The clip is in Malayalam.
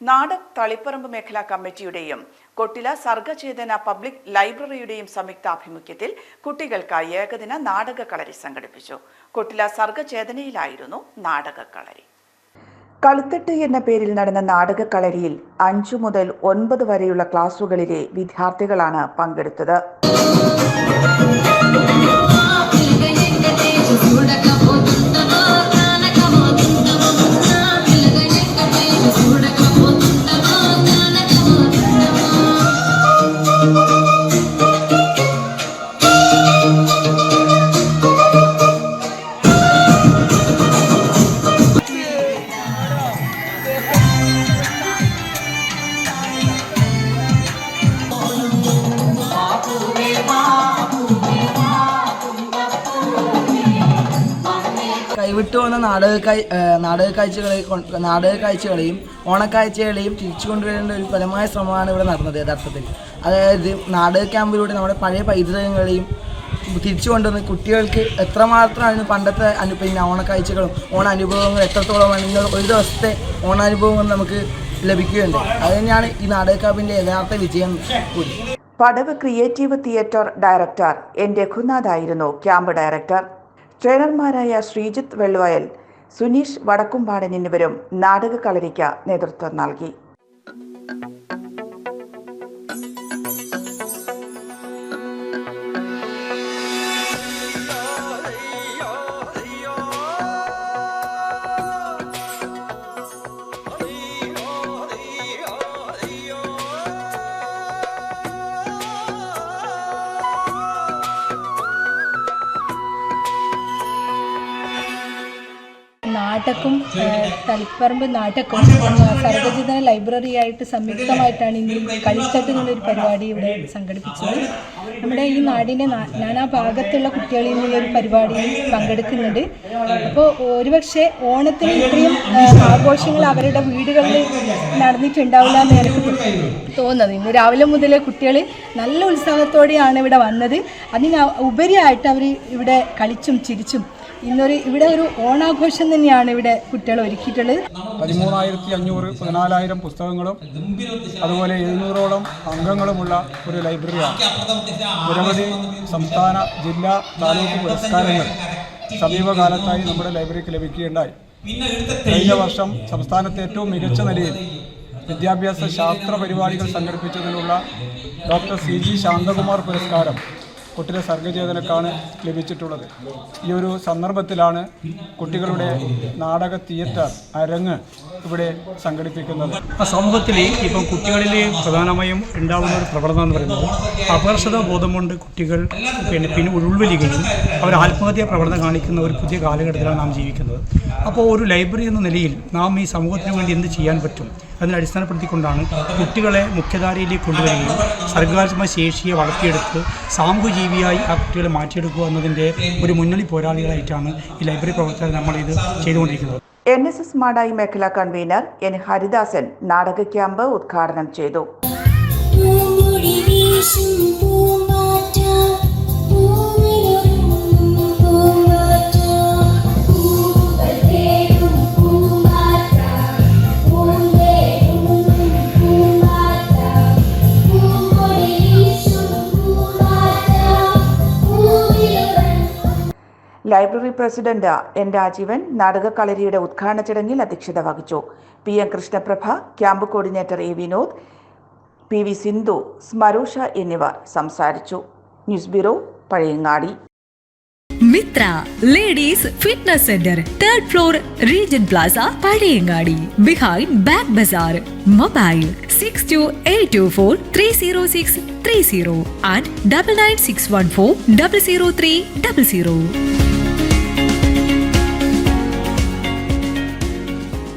നാടക് തളിപ്പറമ്പ് മേഖലാ കമ്മിറ്റിയുടെയും കൊട്ടില സർഗചേതന പബ്ലിക് ലൈബ്രറിയുടെയും സംയുക്താഭിമുഖ്യത്തിൽ കുട്ടികൾക്കായി ഏകദിന നാടക കളരി സംഘടിപ്പിച്ചു. കൊട്ടില സർഗചേതനയിലായിരുന്നു നാടക കളരി കളുത്തെട്ട് എന്ന പേരിൽ നടന്ന നാടക കളരിയിൽ അഞ്ചു മുതൽ ഒൻപത് വരെയുള്ള ക്ലാസുകളിലെ വിദ്യാർത്ഥികളാണ് പങ്കെടുത്തത്. കൈവിട്ടു വന്ന നാടക നാടക കാഴ്ചകളെ നാടക കാഴ്ചകളെയും ഓണക്കാഴ്ചകളെയും തിരിച്ചു കൊണ്ടുവരേണ്ട ഒരു ഫലമായ ശ്രമമാണ് ഇവിടെ നടന്നത് യഥാർത്ഥത്തിൽ. അതായത് നാടക ക്യാമ്പിലൂടെ നമ്മുടെ പഴയ പൈതൃകങ്ങളെയും തിരിച്ചു കൊണ്ടുവന്ന് കുട്ടികൾക്ക് എത്രമാത്രം എത്രമാത്രമാണ് പണ്ടത്തെ അനു പിന്നെ ഓണക്കാഴ്ചകളും ഓണ അനുഭവങ്ങളും എത്രത്തോളം നിങ്ങൾ ഒരു ദിവസത്തെ ഓണാനുഭവങ്ങൾ നമുക്ക് ലഭിക്കുകയുണ്ട്. അത് തന്നെയാണ് ഈ നാടക ക്യാമ്പിന്റെ യഥാർത്ഥ വിജയം കൂടി. Padav creative theatre director N Raghunath ആയിരുന്നു ക്യാമ്പ് ഡയറക്ടർ. ട്രെയിനർമാരായ ശ്രീജിത്ത് വെള്ളുവയൽ സുനീഷ് വടക്കുംപാടൻ എന്നിവരും നാടക കളരിക്ക് നേതൃത്വം നൽകി. ഏഹ്, തളിപ്പറമ്പ് സർവചിതന ലൈബ്രറി ആയിട്ട് സംയുക്തമായിട്ടാണ് ഇന്ന് കളിച്ചത് എന്നുള്ളൊരു പരിപാടി ഇവിടെ സംഘടിപ്പിച്ചത്. നമ്മുടെ ഈ നാടിന്റെ നാനാ ഭാഗത്തുള്ള കുട്ടികളിൽ നിന്ന് ഒരു പരിപാടിയിൽ പങ്കെടുക്കുന്നുണ്ട്. അപ്പോൾ ഒരുപക്ഷെ ഓണത്തിന് ഇത്രയും ആഘോഷങ്ങൾ അവരുടെ വീടുകളിൽ നടന്നിട്ടുണ്ടാവില്ല എന്ന് എനിക്ക് തോന്നുന്നത്. ഇന്ന് രാവിലെ മുതൽ കുട്ടികൾ നല്ല ഉത്സാഹത്തോടെയാണ് ഇവിടെ വന്നത്. അതിന് ഉപരിയായിട്ട് അവർ ഇവിടെ കളിച്ചും ചിരിച്ചും ഇന്നൊരു ഇവിടെ ഒരു ഓണാഘോഷം തന്നെയാണ് ഇവിടെ കുട്ടികൾ ഒരുക്കിയിട്ടുള്ളത്. പതിമൂന്നായിരത്തി അഞ്ഞൂറ് പതിനാലായിരം പുസ്തകങ്ങളും അതുപോലെ എഴുന്നൂറോളം അംഗങ്ങളുമുള്ള ഒരു ലൈബ്രറിയാണ്. നിരവധി സംസ്ഥാന ജില്ലാ താലൂക്ക് പുരസ്കാരങ്ങൾ സമീപകാലത്തായി നമ്മുടെ ലൈബ്രറിക്ക് ലഭിക്കുകയുണ്ടായി. കഴിഞ്ഞ വർഷം സംസ്ഥാനത്തെ ഏറ്റവും മികച്ച നിലയിൽ വിദ്യാഭ്യാസ ശാസ്ത്ര പരിപാടികൾ സംഘടിപ്പിച്ചതിനുള്ള ഡോക്ടർ സി ജി ശാന്തകുമാർ പുരസ്കാരം കുട്ടിയുടെ സർഗചേതനക്കാണ് ലഭിച്ചിട്ടുള്ളത്. ഈ ഒരു സന്ദർഭത്തിലാണ് കുട്ടികളുടെ നാടക തിയേറ്റർ അരങ്ങ് ഇവിടെ സംഘടിപ്പിക്കുന്നത്. സമൂഹത്തിൽ ഇപ്പം കുട്ടികളിൽ പ്രധാനമായും ഉണ്ടാകുന്ന ഒരു പ്രവണത എന്ന് പറയുന്നത് അപകർഷത ബോധം കൊണ്ട് കുട്ടികൾ പിന്നെ പിന്നെ ഉൾവലികളും അവർ ആത്മഹത്യാ പ്രവണത കാണിക്കുന്ന ഒരു പുതിയ കാലഘട്ടത്തിലാണ് നാം ജീവിക്കുന്നത്. അപ്പോൾ ഒരു ലൈബ്രറി എന്ന നിലയിൽ നാം ഈ സമൂഹത്തിന് വേണ്ടി എന്ത് ചെയ്യാൻ പറ്റും? അതിനെ അടിസ്ഥാനപ്പെടുത്തിക്കൊണ്ടാണ് കുട്ടികളെ മുഖ്യധാരയിലേക്ക് കൊണ്ടുവരികയും സർഗാത്മക ശേഷിയെ വളർത്തിയെടുത്ത് സാമൂഹ്യ ജീവിയായി ആ കുട്ടികളെ മാറ്റിയെടുക്കുക എന്നതിന്റെ ഒരു മുന്നണി പോരാളികളായിട്ടാണ് ഈ ലൈബ്രറി പ്രവർത്തകർ നമ്മളിത് ചെയ്തുകൊണ്ടിരിക്കുന്നത്. എൻ എസ് എസ് മാടായി മേഖലാ കൺവീനർ എൻ ഹരിദാസൻ നാടക ക്യാമ്പ് ഉദ്ഘാടനം ചെയ്തു. ലൈബ്രറി പ്രസിഡന്റ് എൻ രാജീവൻ നാടകക്കളരിയുടെ ഉദ്ഘാടന ചടങ്ങിൽ അധ്യക്ഷത വഹിച്ചു. P M Krishnaprabha camp coordinator A Vinod P V Sindhu Smarusha എന്നിവർ സംസാരിച്ചു. News bureau Pazhayangadi. Mithra ladies fitness centre third floor Regen plaza Pazhayangadi. Behind back bazaar mobile six two eight two four three zero six three zero and double nine six one four double zero three double zero